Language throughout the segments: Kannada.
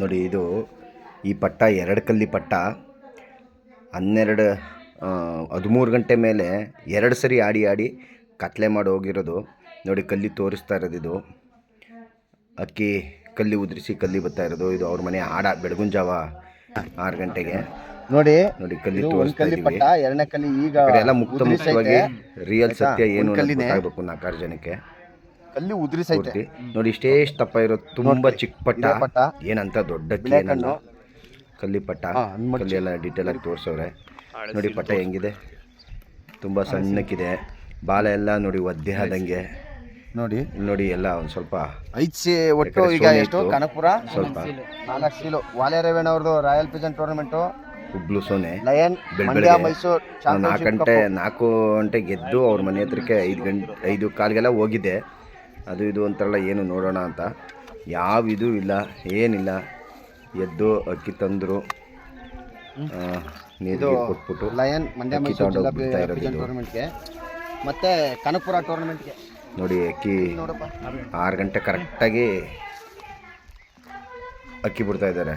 ನೋಡಿ ಇದು ಈ ಪಟ್ಟ ಎರಡು ಕಲ್ಲಿ ಪಟ್ಟ ಹನ್ನೆರಡು ಹದಿಮೂರು ಗಂಟೆ ಮೇಲೆ ಎರಡು ಸರಿ ಆಡಿ ಆಡಿ ಕತ್ಲೆ ಮಾಡಿ ಹೋಗಿರೋದು. ನೋಡಿ ಕಲ್ಲಿ ತೋರಿಸ್ತಾ ಇರೋದು ಇದು. ಅಕ್ಕಿ ಕಲ್ಲಿ ಉದುರಿಸಿ ಕಲ್ಲಿ ಬರ್ತಾ ಇರೋದು. ಇದು ಅವ್ರ ಮನೆ ಆಡ ಬೆಳಗುನ್ ಜಾವ ಆರು ಗಂಟೆಗೆ. ನೋಡಿ ನೋಡಿ ಕಲ್ಲಿ ತೋರಿಸ್ತಾ ಇದೀವಿ ಎರಡನೇ ಕಲ್ಲಿ ಈಗ ಎಲ್ಲ ಮುಕ್ತ ಮುಕ್ತವಾಗಿ ರಿಯಲ್? ಸತ್ಯ ಏನು. ಗೊತ್ತಾಗಬೇಕು ನಾಲ್ಕಾರು ಜನಕ್ಕೆ. ಕಲ್ಲಿ ಉದುರಿಸೈತೆ. ಪೂರ್ತಿ ನೋಡಿ ಇಷ್ಟೇ ದಪ್ಪ ಇರೋದು ತುಂಬಾ ಚಿಕ್ಕ ಪಟ್ಟ. ಇದೇ ಪಟ್ಟ. ಏನಂತ ದೊಡ್ಡ ಬಿಳೆ ಕಣ್ಣು. ಕಲ್ಲಿ ಪಟ್ಟ. ಹಾ, ಕಲ್ಲಿ ಎಲ್ಲ ಡೀಟೇಲ್ ಆಗಿ ತೋರ್ಸವ್ರೆ. ನೋಡಿ ಪಟ್ಟ ಹೆಂಗಿದೆ? ತುಂಬಾ ಸಣ್ಣಕ್ಕಿದೆ. ಬಾಲ ಎಲ್ಲ ನೋಡಿ ಒದ್ದೆ ಆದಂಗೆ ನೋಡಿ. ಇಲ್ಲಿ ನೋಡಿ ಎಲ್ಲ ಒಂದ್ ಸ್ವಲ್ಪ ಐದ್ ಸಿ ಒಟ್ಟು ಕಡೆ ಈಗ ಸೋನೆ ಎಷ್ಟು? ಇತ್ತು. ಕನಕಪುರ? ಸ್ವಲ್ಪ ನಾಲ್ಕು ಶೀಲು ವಾಲೆ ರೇವಣ್ಣ ಅವ್ರದ್ದು ರಾಯಲ್ ಪಿಜನ್ ಟೂರ್ನಮೆಂಟ್. ಹುಬ್ಳು ಸೋನೆ. ಲಯನ್ ಮಂಡ್ಯ ಬೆಳಗ್ಗೆ ಮೈಸೂರು ನಾಲ್ಕು ಗಂಟೆ ನಾಲ್ಕು ಗಂಟೆ ಗೆದ್ದು ಅವ್ರ ಮನೆ ಹತ್ರಕ್ಕೆ ಐದು ಗಂಟೆ ಐದು ಕಾಲ್ಗೆಲ್ಲ ಹೋಗಿದ್ದೆ ಅದು ಇದು ಅಂತಾರಲ್ಲ ಏನು ನೋಡೋಣ ಅಂತ. ಯಾವ ಇದು ಇಲ್ಲ ಏನಿಲ್ಲ. ಎದ್ದು ಅಕ್ಕಿ ತಂದರು. ಕೊಟ್ಬಿಟ್ಟು ಲಯನ್ ಮಂಡ್ಯ ಟೂರ್ನಮೆಂಟ್ಗೆ ಮತ್ತೆ ಕನಕಪುರ ಟೂರ್ನಮೆಂಟ್ಗೆ ನೋಡಿ ಅಕ್ಕಿ ಆರು ಗಂಟೆ ಕರೆಕ್ಟಾಗಿ ಅಕ್ಕಿ ಬಿಡ್ತಾ ಇದ್ದಾರೆ.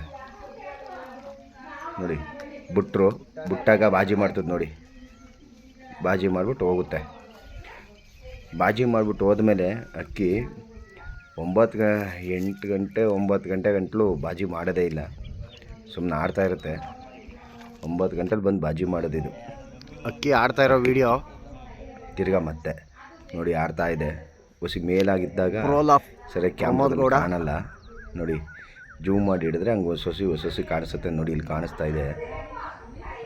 ನೋಡಿ ಬಿಟ್ರು. ಬಿಟ್ಟಾಗ ಬಾಜಿ ಮಾಡ್ತದೆ ನೋಡಿ. ಬಾಜಿ ಮಾಡಿಬಿಟ್ಟು ಹೋಗುತ್ತೆ. ಬಾಜಿ ಮಾಡಿಬಿಟ್ಟು ಹೋದ್ಮೇಲೆ ಅಕ್ಕಿ ಒಂಬತ್ತು ಗ ಎಂಟು ಗಂಟೆ ಒಂಬತ್ತು ಗಂಟೆ ಗಂಟಲು ಬಾಜಿ ಮಾಡೋದೇ ಇಲ್ಲ. ಸುಮ್ಮನೆ ಆಡ್ತಾ ಇರುತ್ತೆ. ಒಂಬತ್ತು ಗಂಟೆಲಿ ಬಂದು ಬಾಜಿ ಮಾಡೋದಿದು ಇದು. ಅಕ್ಕಿ ಆಡ್ತಾ ಇರೋ ವಿಡಿಯೋ? ತಿರ್ಗಾ ಮತ್ತೆ. ನೋಡಿ ಆಡ್ತಾ ಇದೆ. ಹುಸಿ ಮೇಲಾಗಿದ್ದಾಗ ಸರಿ ಕ್ಯಾಮ್ರಾ. ಕಾಣಲ್ಲ. ನೋಡಿ ಜೂಮ್ ಮಾಡಿ ಹಿಡಿದ್ರೆ ಹಂಗೆ ಹೊಸ ಹೊಸಿ ಹೊಸ ಹೊಸಿ ಕಾಣಿಸುತ್ತೆ. ನೋಡಿ ಇಲ್ಲಿ ಕಾಣಿಸ್ತಾ ಇದೆ.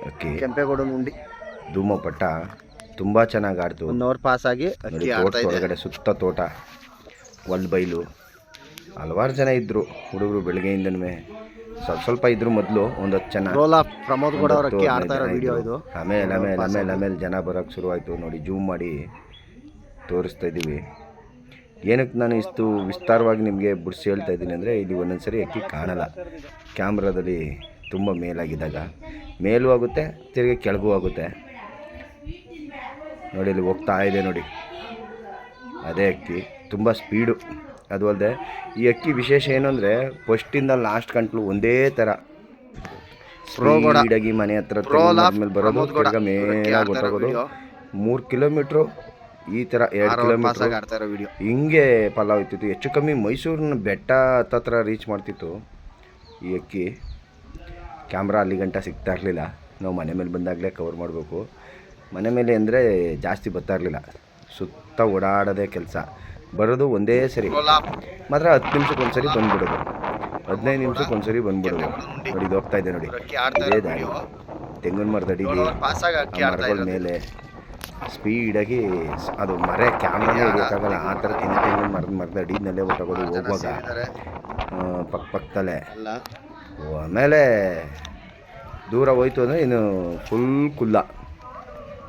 ಅಕ್ಕಿ. ಕೆಂಪೇಗೌಡ ಉಂಡಿ ಧೂಮಪಟ್ಟ. ತುಂಬ ಚೆನ್ನಾಗಿ ಆಡ್ತು ಅವರ್ ಪಾಸ್ ಆಗಿ ನೋಡಿ ತೋಟದ ಒಳಗಡೆ ಸುತ್ತ ತೋಟ ಒಲ್ ಬೈಲು. ಹಲವಾರು ಜನ ಇದ್ರು ಹುಡುಗರು ಬೆಳಗ್ಗೆಯಿಂದನೂ ಸ್ವಲ್ಪ ಸ್ವಲ್ಪ ಇದ್ರು ಮೊದಲು ಒಂದು ಹತ್ತು ಜನ. ರೋಲ್ ಆಫ್ ಪ್ರಮೋದ್ ಗೌಡ ಅವ್ರ ಅಕ್ಕಿ ಆಡ್ತಾ ಇರೋ ವಿಡಿಯೋ ಇದು. ಆಮೇಲೆ ಆಮೇಲೆ ಆಮೇಲೆ ಆಮೇಲೆ ಜನ ಬರೋಕ್ಕೆ ಶುರುವಾಯಿತು. ನೋಡಿ ಜೂಮ್ ಮಾಡಿ ತೋರಿಸ್ತಾ ಇದ್ದೀವಿ ಏನಕ್ಕೆ ನಾನು ಇಷ್ಟು ವಿಸ್ತಾರವಾಗಿ ನಿಮಗೆ ಬಿಡಿಸಿ ಹೇಳ್ತಾ ಇದ್ದೀನಿ ಅಂದರೆ ಇಲ್ಲಿ ಒಂದೊಂದು ಸರಿ ಅಕ್ಕಿ ಕಾಣಲ್ಲ. ಕ್ಯಾಮ್ರಾದಲ್ಲಿ ತುಂಬ ಮೇಲಾಗಿದ್ದಾಗ. ಮೇಲೂ ಆಗುತ್ತೆ ತಿರುಗಿ ಕೆಳಗೂ ಆಗುತ್ತೆ. ನೋಡಿ ಇಲ್ಲಿ ಹೋಗ್ತಾ ಇದೆ ನೋಡಿ. ಅದೇ ಅಕ್ಕಿ ತುಂಬ ಸ್ಪೀಡು ಅದು ಅಲ್ಲದೆ ಈ ಅಕ್ಕಿ ವಿಶೇಷ ಏನು ಅಂದರೆ ಫಸ್ಟಿಂದ ಲಾಸ್ಟ್ ಗಂಟ್ಲು ಒಂದೇ ಥರ. ಸ್ಪೀಡಾಗಿ ಮನೆ ಹತ್ರ ಮೇಲೆ ಬರೋದು ಪ್ರಮೋದ್ ಗೌಡ. ತಿರ್ಗಾ ಇವ್ರ ಅಕ್ಕಿ ಮೇಲೆ ಆಡ್ತಾ ಇರೋ ಗೊತ್ತಾಗೋದು. ಮೂರು ಕಿಲೋಮೀಟ್ರು ಈ ಥರ ಎರಡು ಕಿಲೋಮೀಟರ್ ಹಿಂಗೆ ಪಲಾವ್ ಇರ್ತಿತ್ತು. ಹೆಚ್ಚು ಕಮ್ಮಿ ಮೈಸೂರಿನ ಬೆಟ್ಟ ಹತ್ತತ್ರ ರೀಚ್ ಮಾಡ್ತಿತ್ತು ಈ ಅಕ್ಕಿ. ಕ್ಯಾಮ್ರಾ ಅಲ್ಲಿ ಗಂಟ ಸಿಗ್ತಾ ಇರಲಿಲ್ಲ. ನಾವು ಮನೆ ಮೇಲೆ ಬಂದಾಗಲೇ ಕವರ್ ಮಾಡಬೇಕು. ಮನೆ ಮೇಲೆ ಅಂದರೆ ಜಾಸ್ತಿ ಬರ್ತಾ ಇರಲಿಲ್ಲ ಸುತ್ತ ಓಡಾಡೋದೇ ಕೆಲಸ. ಬರೋದು ಒಂದೇ ಸರಿ. ಮಾತ್ರ ಹತ್ತು ನಿಮಿಷಕ್ಕೆ ಒಂದ್ಸರಿ ಬಂದ್ಬಿಡೋದು. ಹದಿನೈದು ನಿಮಿಷಕ್ಕೆ ಒಂದ್ಸರಿ ಬಂದ್ಬಿಡೋದು. ನೋಡಿ ಇದು ಹೋಗ್ತಾ ಇದೆ ನೋಡಿ. ಇದೇ ದಾರಿ. ತೆಂಗಿನ ಮರದ ಅಡಿಲಿ ಮರಗಳ ಮೇಲೆ ಸ್ಪೀಡಾಗಿ ಅದು ಮರೆ ಕ್ಯಾಮ್ರಾನೇ ಹಿಡಿಯೋಕ್ಕಾಗಲ್ಲ ಆ ಥರ ತಿನ್ನ ತೆಂಗಿನ ಮರದ ಮರದ ಅಡಿನಲ್ಲೇ ಹೊಟ್ಟೋಗೋದು ಹೋಗುವಾಗ ಪಕ್ಕ ಪಕ್ಕದಲ್ಲೇ ಆಮೇಲೆ ದೂರ ಹೋಯ್ತು ಅಂದರೆ ಇನ್ನು ಫುಲ್ ಕುಲ್ಲ.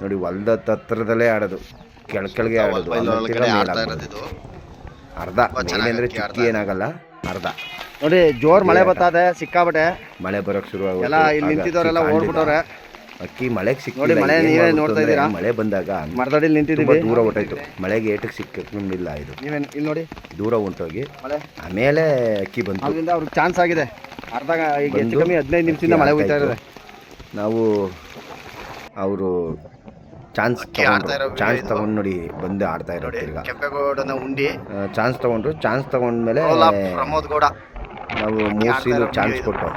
ನೋಡಿ ಹೊಲದ ಹತ್ರದಲ್ಲೇ ಆಡೋದು. ಕೆಳ ಕೆಳಗೆ ಆಡೋದು. ಅರ್ಧ ಮೇಲೆ ಅಂದರೆ ಚಿಕ್ಕಿ ಏನಾಗಲ್ಲ. ಅರ್ಧ. ನೋಡಿ ಜೋರ್ ಮಳೆ ಬತ್ತಾದೆ ಸಿಕ್ಕಾಬಟ್ಟೆ ಮಳೆ ಬರೋಕ್ ಶುರು ಎಲ್ಲ ಇಲ್ಲಿ ನಿಂತಿದ್ದವರೆಲ್ಲ ಓಡ್ಬಿಟ್ಟವ್ರೆ. ಅಕ್ಕಿ ಮಳೆಗೆ ಸಿಕ್ಕಿ ನೋಡಿ, ಮಳೆ ನೀವೇ ನೋಡ್ತಾ ಇದ್ದೀರಾ? ಮಳೆ ಬಂದಾಗ ಮರದಡಿಲಿ ತುಂಬ ನಿಂತಿದ್ದೀವಿ. ದೂರ ಹೊಟ್ಟೋಯ್ತು ಮಳೆಗೆ ಏಟಕ್ಕೆ ಸಿಕ್ಕಿಲ್ಲ ಇದು. ನೀವೇನು ಇಲ್ಲಿ ನೋಡಿ. ದೂರ ಹೊಂಟೋಗಿ ಮಳೆ. ಆಮೇಲೆ ಅಕ್ಕಿ ಬಂತು. ಅದರಿಂದ ಅವ್ರಿಗೆ ಚಾನ್ಸ್ ಆಗಿದೆ. ಅರ್ಧ ಈಗ ಹೆಚ್ಚು ಕಮ್ಮಿ ಹದಿನೈದು ನಿಮಿಷದಿಂದ ಮಳೆ ಹೋಗ್ತಾ ಇರೋದು. ನಾವು ಅವರು ಚಾನ್ಸ್ ಚಾನ್ಸ್ ತಗೊಂಡು ನೋಡಿ ಬಂದು ಆಡ್ತಾ ಇರೋ ಈಗ ಕೆಂಪೇಗೌಡನ ಉಂಡಿ. ಚಾನ್ಸ್ ತಗೊಂಡ್ರು. ಚಾನ್ಸ್ ತಗೊಂಡ್ಮೇಲೆ ಪ್ರಮೋದ್ ಗೌಡ. ನಾವು ಮೂರು ಸೀಲ್ ಚಾನ್ಸ್ ಕೊಟ್ಟು.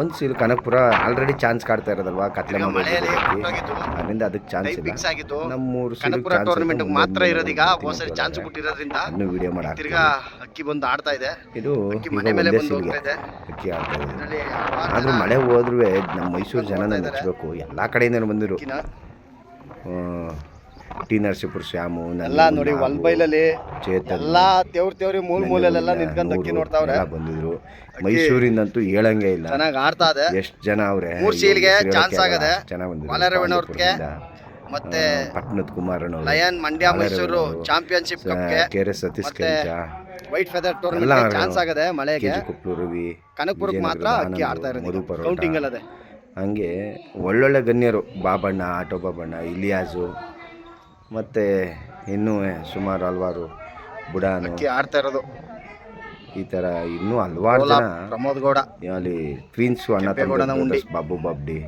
ಒಂದು ಸೀಲ್ ಕನಕಪುರ ಆಲ್ರೆಡಿ ಚಾನ್ಸ್ ಕಾಡ್ತಾ ಇರೋದಲ್ವಾ? ಕತ್ಲೆ. ಅದರಿಂದ ಅದಕ್ಕೆ ಚಾನ್ಸ್ ಇಲ್ಲ. ನಮ್ಮ ಮೂರು ಸೀಲ್ ಟೂರ್ನಮೆಂಟ್ ಮಾತ್ರ ಇರೋದೀಗ ಒಂದ್ಸರಿ ಚಾನ್ಸ್ ಕೊಟ್ಟಿರೋದ್ರಿಂದ ಇನ್ನು ವಿಡಿಯೋ ಮಾಡಿ ತಿರ್ಗಾ ಅಕ್ಕಿ ಬಂದು ಆಡ್ತಾ ಇದೆ. ಇದು ಮನೆ ಮೇಲೆ ಸೀಲ್ಗೆ ಅಕ್ಕಿ ಆಡ್ತಾ ಇದೆ. ಆದ್ರೂ ಮಳೆ ಹೋದ್ರೂ ನಮ್ಮ ಮೈಸೂರು ಜನನ ಮೆಚ್ಚಬೇಕು ಎಲ್ಲಾ ಕಡೆಯಿಂದ ಬಂದಿರು. ಟಿ ನರಸೀಪುರ ಶ್ಯಾಮು ಎಲ್ಲ ನೋಡಿ ವಲ್ಬೈಲಲ್ಲಿ ಚೇತನ್ ಎಲ್ಲ ತೇವ್ರ ತೇವ್ರಿ ಮೂಲ ಮೂಲೆಲ್ಲ ನಿಂತ್ಕೊಂಡು ಅಕ್ಕಿ ನೋಡ್ತಾವ್ರೆ ಬಂದಿದ್ರು. ಮೈಸೂರಿಂದಂತೂ ಹೇಳಂಗೆ ಇಲ್ಲ. ಚೆನ್ನಾಗಿ ಆಡ್ತಾ ಇದೆ. ಎಷ್ಟು ಜನ ಅವ್ರೆ? ಮೂರು ಸೀಲ್ಗೆ ಚಾನ್ಸ್ ಆಗದೆ. ಚೆನ್ನಾಗಿ ಬಂದಿದ್ರು ಮತ್ತೆ ಪಟ್ನದ್ ಕುಮಾರಣ್ಣವ್ರು ಲಯನ್ ಮಂಡ್ಯ ಮೈಸೂರು ಚಾಂಪಿಯನ್ಶಿಪ್ ಕೆರೆ S Satish white feather tournament chance ಆಗದೆ ಮಳೆಗೆ. ಜಿ ಕುಪ್ಲು ರವಿ ಕನಕಪುರಕ್ಕೆ ಮಾತ್ರ ಅಕ್ಕಿ ಆಡ್ತಾ ಇರೋದು ಕೌಂಟಿಂಗ್ ಅಲ್ಲದೆ ಹಂಗೆ ಒಳ್ಳೊಳ್ಳೆ ಗಣ್ಯರು ಬಾಬಣ್ಣ ಆಟೋ ಬಾಬಣ್ಣ ಇಲಿಯಾಸು ಮತ್ತು ಇನ್ನೂ ಸುಮಾರು ಹಲ್ವಾರು ಬುಡಾನು. ಆಡ್ತಾ ಇರೋದು. ಈ ಥರ ಇನ್ನೂ ಹಲ್ವಾರು ಜನ ಪ್ರಮೋದ್ ಗೌಡ. ಅಲ್ಲಿ ಕ್ವೀನ್ಸು ಅಣ್ಣ ತಮ್ಮ. ಬಾಬು ಬಾಬ್ಡಿ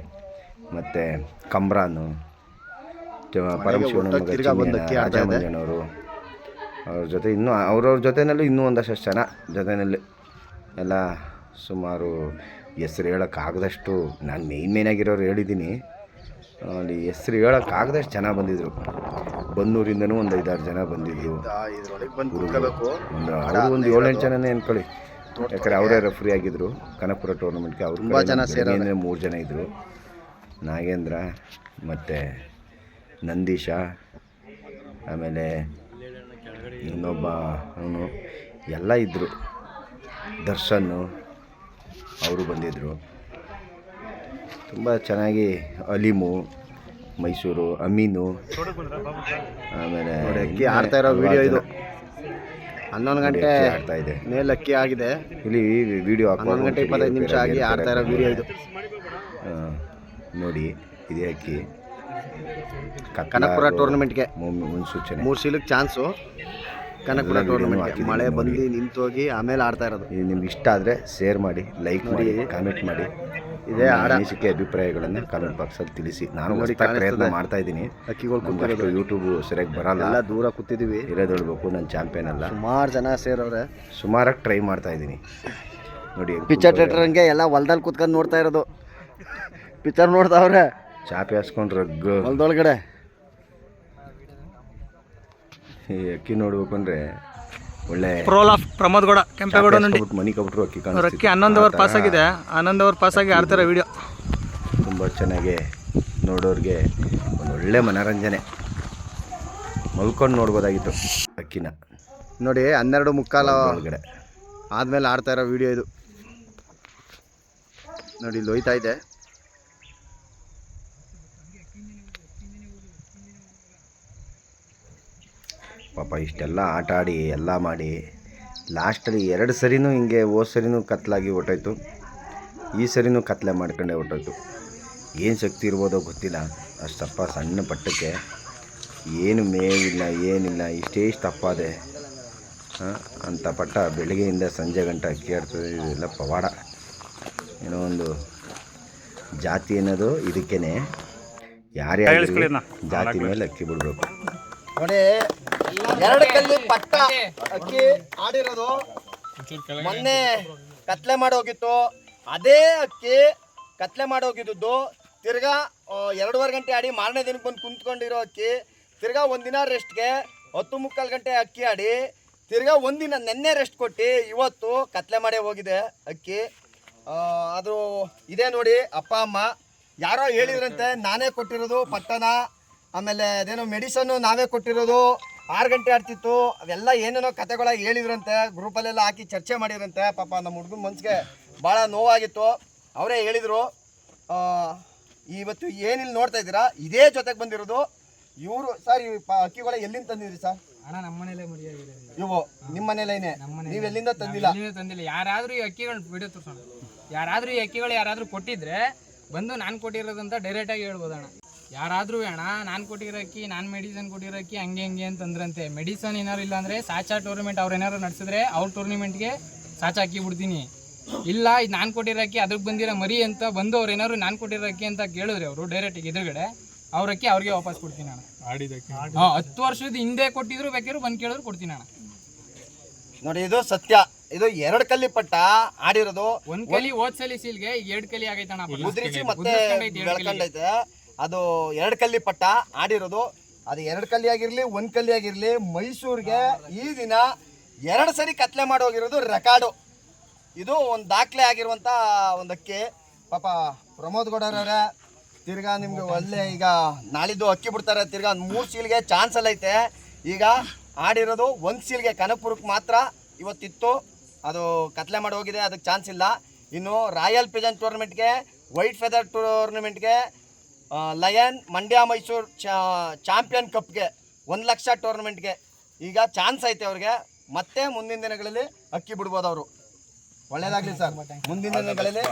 ಮತ್ತು ಕಮ್ರಾನು. ರಾಜಮಂಜನವರು ಅವ್ರ ಜೊತೆ ಇನ್ನೂ ಅವ್ರವ್ರ ಜೊತೆನಲ್ಲೂ ಇನ್ನೂ ಒಂದಷ್ಟು ಜನ ಜೊತೆಯಲ್ಲಿ ಎಲ್ಲ ಸುಮಾರು ಹೆಸ್ರು ಹೇಳೋಕ್ಕಾಗದಷ್ಟು ನಾನು ಮೇಯ್ನ್ ಮೇಯ್ನಾಗಿರೋರು ಹೇಳಿದ್ದೀನಿ. ಅಲ್ಲಿ ಹೆಸ್ರು ಹೇಳೋಕ್ಕಾಗದಷ್ಟು ಜನ ಬಂದಿದ್ರು. ಬನ್ನೂರಿಂದನೂ ಒಂದು ಐದಾರು ಜನ ಬಂದಿದ್ದರು ಇದ್ರೊಳಗೆ ಬಂದು ಕುತ್ಕೋಬೇಕು ಒಂದು ಅವರು ಒಂದು ಏಳೆಂಟು ಜನನೇ ಅನ್ಕೊಳ್ಳಿ. ಯಾಕಂದ್ರೆ ಅವರೇ ರೆಫ್ರಿ ಆಗಿದ್ರು. ಕನಕಪುರ ಟೂರ್ನಮೆಂಟ್ಗೆ ಅವರು ತುಂಬ ಜನ ಸೇರಿ ಮೂರು ಜನ ಇದ್ದರು ನಾಗೇಂದ್ರ ಮತ್ತು ನಂದೀಶ ಆಮೇಲೆ ಇನ್ನೊಬ್ಬ ಅವನು. ಎಲ್ಲ ಇದ್ದರು ದರ್ಶನ್ನು ಅವರು ಬಂದಿದ್ದರು ತುಂಬ ಚೆನ್ನಾಗಿ ಅಲಿಮು ಮೈಸೂರು ಅಮೀನು ಆಮೇಲೆ ಅಕ್ಕಿ ಆಡ್ತಾ ಇರೋ ವಿಡಿಯೋ ಇದು. ಹನ್ನೊಂದು ಗಂಟೆ ಆಡ್ತಾ ಇದೆ. ಮೇಲೆ ಅಕ್ಕಿ ಆಗಿದೆ. ಇಲ್ಲಿ ವಿಡಿಯೋ ಹನ್ನೊಂದು ಗಂಟೆ ಇಪ್ಪತ್ತೈದು ನಿಮಿಷ ಆಗಿ ಆಡ್ತಾ ಇರೋ ವಿಡಿಯೋ ಇದು ನೋಡಿ ಇದೇ ಅಕ್ಕಿ. ಕನಕಪುರ ಟೂರ್ನಮೆಂಟ್ಗೆ ಮುನ್- ಮುನ್ಸೂಚನೆ. ಮೂರು ಸೀಲಿಗೆ ಚಾನ್ಸು. ಕನಕಪುರ ಹಾಕಿದ್ದೀನಿ ಮಳೆ. ಬಂದು ನಿಂತೋಗಿ ಆಮೇಲೆ ಆಡ್ತಾ ಇರೋದು. ಇದು ನಿಮ್ಗೆ ಇಷ್ಟ ಆದರೆ ಶೇರ್ ಮಾಡಿ ಲೈಕ್ ಮಾಡಿ ಕಾಮೆಂಟ್ ಮಾಡಿ. ಇದೇ ಅನಿಸಿಕೆ ಅಭಿಪ್ರಾಯಗಳನ್ನು ಕಾಮೆಂಟ್ ಬಾಕ್ಸಲ್ಲಿ ತಿಳಿಸಿ. ನಾನು ಪ್ರಯತ್ನ. ಮಾಡ್ತಾ ಇದ್ದೀನಿ. ಅಕ್ಕಿಗಳು ಕುಂತು ಯೂಟ್ಯೂಬ್ ಸರಿಯಾಗಿ ಬರಲ್ಲ. ಎಲ್ಲ ದೂರ ಕೂತಿದ್ದೀವಿ ಇರೋದು ಹೇಳ್ಬೇಕು ನಾನು ಚಾಂಪಿಯನ್ ಅಲ್ಲ. ಸುಮಾರು ಜನ ಸೇರವ್ರೆ. ಸುಮಾರಾಗಿ ಟ್ರೈ ಮಾಡ್ತಾ ಇದ್ದೀನಿ. ನೋಡಿ ಪಿಚ್ಚರ್ ಪಿಕ್ಚರ್ ಥಿಯೇಟರ್ಗೆ ಎಲ್ಲ ಹೊಲ್ದಲ್ಲಿ ಕುತ್ಕೊಂಡು ನೋಡ್ತಾ ಇರೋದು. ಪಿಕ್ಚರ್ ನೋಡ್ತಾವ್ರೆ ಚಾಪೆ ಹಾಸ್ಕೊಂಡ್ರೆ ಹೊಲ್ದೊಳಗಡೆ. ಈ ಅಕ್ಕಿ ನೋಡ್ಬೇಕು ಅಂದರೆ ಒಳ್ಳೆ ಪ್ರೋಲ್ ಆಫ್ ಪ್ರಮೋದ್ ಗೌಡ ಕೆಂಪೇಗೌಡ ಮನಿ ಕಬಿಟ್ರು ಅಕ್ಕಿ ಕಾಣಿಸ್ತಿದೆ. ಅಕ್ಕಿ ಹನ್ನೊಂದು ಅವರ್ ಪಾಸ್ ಆಗಿದೆ. ಹನ್ನೊಂದು ಅವರ್ ಪಾಸ್ ಆಗಿ ಆಡ್ತಾರೆ ವಿಡಿಯೋ ತುಂಬ ಚೆನ್ನಾಗಿ ನೋಡೋರಿಗೆ ಒಂದು ಒಳ್ಳೆ ಮನೋರಂಜನೆ. ಮಲ್ಕೊಂಡು ನೋಡ್ಬೋದಾಗಿತ್ತು ಅಕ್ಕಿನ. ನೋಡಿ ಹನ್ನೆರಡು ಮುಕ್ಕಾಲ ಒಳಗಡೆ ಆದ್ಮೇಲೆ ಆಡ್ತಾ ಇರೋ ವಿಡಿಯೋ ಇದು. ನೋಡಿ ಇಲ್ಲಿ ಹೋಯ್ತಾ ಇದೆ. ಪಾಪ ಇಷ್ಟೆಲ್ಲ ಆಟ ಆಡಿ ಎಲ್ಲ ಮಾಡಿ ಲಾಸ್ಟಲ್ಲಿ ಎರಡು ಸರಿನೂ ಹಿಂಗೆ ಹೋದ ಸರಿನೂ ಕತ್ಲಾಗಿ ಹೊಟ್ಟೋಯ್ತು ಈ ಸರಿನೂ ಕತ್ಲೆ ಮಾಡ್ಕೊಂಡೆ ಹೊಟ್ಟೋಯ್ತು ಏನು ಶಕ್ತಿ ಇರ್ಬೋದೋ ಗೊತ್ತಿಲ್ಲ. ಅಷ್ಟಪ್ಪ ಸಣ್ಣ ಪಟ್ಟಕ್ಕೆ ಏನು ಮೇವಿಲ್ಲ ಏನಿಲ್ಲ ಇಷ್ಟೇ ಇಷ್ಟು ತಪ್ಪಾದೆ. ಹಾಂ? ಅಂಥ ಪಟ್ಟ ಬೆಳಗ್ಗೆಯಿಂದ ಸಂಜೆ ಗಂಟ ಅಕ್ಕಿ ಆಡ್ತದೆ ಇದೆಲ್ಲ ಪವಾಡ. ಏನೋ ಒಂದು ಜಾತಿ ಅನ್ನೋದು ಇದಕ್ಕೇ ಯಾರೇ ಆಗಲಿ ಜಾತಿ ಮೇಲೆ ಅಕ್ಕಿ ಬಿಡಬೇಕು. ನೋಡಿ ಎರಡು ಕಲ್ಲಿ ಪಟ್ಟ ಅಕ್ಕಿ ಆಡಿರೋದು. ಮೊನ್ನೆ ಕತ್ಲೆ ಮಾಡಿ ಹೋಗಿತ್ತು ಅದೇ ಅಕ್ಕಿ ಕತ್ಲೆ ಮಾಡಿ ಹೋಗಿದ್ದು ತಿರ್ಗಾ ಎರಡೂವರೆ ಗಂಟೆ ಆಡಿ ಮಾರನೇ ದಿನಕ್ಕೆ ಬಂದು ಕುಂತ್ಕೊಂಡಿರೋ ಅಕ್ಕಿ. ತಿರ್ಗಾ ಒಂದಿನ ರೆಸ್ಟ್ಗೆ ಹತ್ತು ಮುಕ್ಕಾಲು ಗಂಟೆ ಅಕ್ಕಿ ಆಡಿ ತಿರ್ಗಾ ಒಂದಿನ ನೆನ್ನೆ ರೆಸ್ಟ್ ಕೊಟ್ಟು ಇವತ್ತು ಕತ್ಲೆ ಮಾಡೇ ಹೋಗಿದೆ ಅಕ್ಕಿ. ಆ, ಅದು ಇದೇ ನೋಡಿ ಅಪ್ಪ ಅಮ್ಮ. ಯಾರೋ ಹೇಳಿದ್ರಂತೆ ನಾನೇ ಕೊಟ್ಟಿರೋದು ಪಟ್ಟಣ ಆಮೇಲೆ ಅದೇನೋ ಮೆಡಿಸನ್ನು ನಾವೇ ಕೊಟ್ಟಿರೋದು. ಆರು ಗಂಟೆ ಆಡ್ತಿತ್ತು ಅವೆಲ್ಲ ಏನೇನೋ ಕತೆಗಳ ಹೇಳಿದ್ರಂತೆ ಗ್ರೂಪಲ್ಲೆಲ್ಲ ಹಾಕಿ ಚರ್ಚೆ ಮಾಡಿದ್ರಂತೆ. ಪಾಪ ನಮ್ಮ ಹುಡುಗನ ಮನ್ಸಿಗೆ ಭಾಳ ನೋವಾಗಿತ್ತು. ಅವರೇ ಹೇಳಿದರು ಇವತ್ತು ಏನಿಲ್ಲ ನೋಡ್ತಾ ಇದ್ದೀರಾ? ಇದೇ ಜೊತೆಗೆ ಬಂದಿರೋದು. ಇವರು ಸರ್ ಈ ಅಕ್ಕಿಗಳ ಎಲ್ಲಿಂದ ತಂದಿದ್ರಿ ಸರ್? ಅಣ್ಣ ನಮ್ಮ ಮನೇಲೆ ಮರಿಯಾಗಿದೆ ಇವು ನಿಮ್ಮ ಮನೇಲೇನೆ ನೀವು ಎಲ್ಲಿಂದ ತಂದಿಲ್ಲ? ತಂದಿಲ್ಲ. ಯಾರಾದರೂ ಈ ಅಕ್ಕಿಗಳು ವಿಡಿಯೋ ತೋರ್ಸೋಣ. ಯಾರಾದರೂ ಈ ಅಕ್ಕಿಗಳು ಯಾರಾದರೂ ಕೊಟ್ಟಿದ್ರೆ ಬಂದು ನಾನು ಕೊಟ್ಟಿರೋದಂತ ಡೈರೆಕ್ಟಾಗಿ ಹೇಳ್ಬೋದು ಹೇಳ್ಬೋದಣ್ಣ. ಯಾರಾದ್ರೂ ಅಣ್ಣ ನಾನು ಕೊಟ್ಟಿರೋಕ್ಕಿ ನಾನು ಮೆಡಿಸನ್ ಕೊಟ್ಟಿರೋಕ್ಕಿ ಹಂಗೆ ಹಂಗೆ ಅಂತಂದ್ರಂತೆ. ಮೆಡಿಸನ್ ಏನಾರು ಇಲ್ಲ ಅಂದ್ರೆ ಸಾಚಾ ಟೂರ್ನಮೆಂಟ್ ಅವ್ರು ಏನಾರು ನಡೆಸಿದ್ರೆ ಅವ್ರ ಟೂರ್ನಿಮೆಂಟ್ಗೆ ಸಾಚಾ ಹಾಕಿ ಬಿಡ್ತೀನಿ. ಇಲ್ಲ ಇದು ನಾನು ಕೊಟ್ಟಿರೋಕ್ಕಿ ಅದಕ್ಕೆ ಬಂದಿರೋ ಮರಿ ಅಂತ ಬಂದು ಅವ್ರು ಏನಾದ್ರು ನಾನು ಕೊಟ್ಟಿರೋಕ್ಕಿ ಅಂತ ಕೇಳಿದ್ರೆ ಅವರು ಡೈರೆಕ್ಟ್ ಎದುರುಗಡೆ ಅವ್ರ ಅಕ್ಕಿ ಅವ್ರಿಗೆ ವಾಪಸ್ ಕೊಡ್ತೀನಿ ಅಣ್ಣ ಹಾಂ ಹತ್ತು ವರ್ಷದ ಹಿಂದೆ ಕೊಟ್ಟಿದ್ರು ಬೇಕಾದ್ರು ಬಂದು ಕೇಳಿದ್ರು ಕೊಡ್ತೀನಿ ಅಣ್ಣ ನೋಡಿ ಇದು ಸತ್ಯ. ಇದು ಎರಡು ಕಲ್ಲಿ ಪಟ್ಟ ಆಡಿರೋದು. ಒಂದ್ ಕಲಿ ಓದ್ಸಲಿ ಸೀಲ್ಗೆ ಎರಡ್ ಕಲಿ ಆಗೈತಣ್ಣ ಉದ್ರಿಸಿ ಮತ್ತೆ ಬೆಳ್ಕೊಂಡೈತೆ. ಅದು ಎರಡು ಕಲ್ಲಿ ಪಟ್ಟ ಆಡಿರೋದು. ಅದು ಎರಡು ಕಲ್ಲಿ ಆಗಿರಲಿ, ಒಂದು ಕಲ್ಲಿ ಆಗಿರಲಿ, ಮೈಸೂರಿಗೆ ಈ ದಿನ ಎರಡು ಸರಿ ಕತ್ಲೆ ಮಾಡೋಗಿರೋದು ರೆಕಾರ್ಡು. ಇದು ಒಂದು ದಾಖಲೆ ಆಗಿರುವಂತ ಒಂದು ಅಕ್ಕಿ. ಪಾಪ ಪ್ರಮೋದ್ ಗೌಡರವ್ರೆ ತಿರ್ಗಾ ನಿಮ್ಗೆ ಒಳ್ಳೆ ಈಗ ನಾಳಿದ್ದು ಅಕ್ಕಿ ಬಿಡ್ತಾರೆ, ತಿರ್ಗಾ ಒಂದು ಮೂರು ಸೀಲ್ಗೆ ಚಾನ್ಸ್ ಎಲ್ಲ ಐತೆ. ಈಗ ಆಡಿರೋದು ಒಂದು ಸೀಲ್ಗೆ ಕನಕಪುರಕ್ಕೆ ಮಾತ್ರ ಇವತ್ತಿತ್ತು. ಅದು ಕತ್ಲೆ ಮಾಡಿ ಹೋಗಿದೆ ಅದಕ್ಕೆ ಚಾನ್ಸ್ ಇಲ್ಲ. ಇನ್ನು ರಾಯಲ್ ಪಿಜನ್ ಟೂರ್ನಮೆಂಟ್ಗೆ ವೈಟ್ ಫೆದರ್ ಟೂರ್ನಮೆಂಟ್ಗೆ ಲಯನ್ ಮಂಡ್ಯ ಮೈಸೂರು ಚಾಂಪಿಯನ್ ಕಪ್ಗೆ ಒಂದು ಲಕ್ಷ ಟೂರ್ನಮೆಂಟ್ಗೆ ಈಗ ಚಾನ್ಸ್ ಐತೆ ಅವ್ರಿಗೆ. ಮತ್ತೆ ಮುಂದಿನ ದಿನಗಳಲ್ಲಿ ಅಕ್ಕಿ ಬಿಡ್ಬೋದು ಅವರು. ಒಳ್ಳೇದಾಗ್ಲಿ ಸರ್. ಮುಂದಿನ ದಿನಗಳಲ್ಲಿ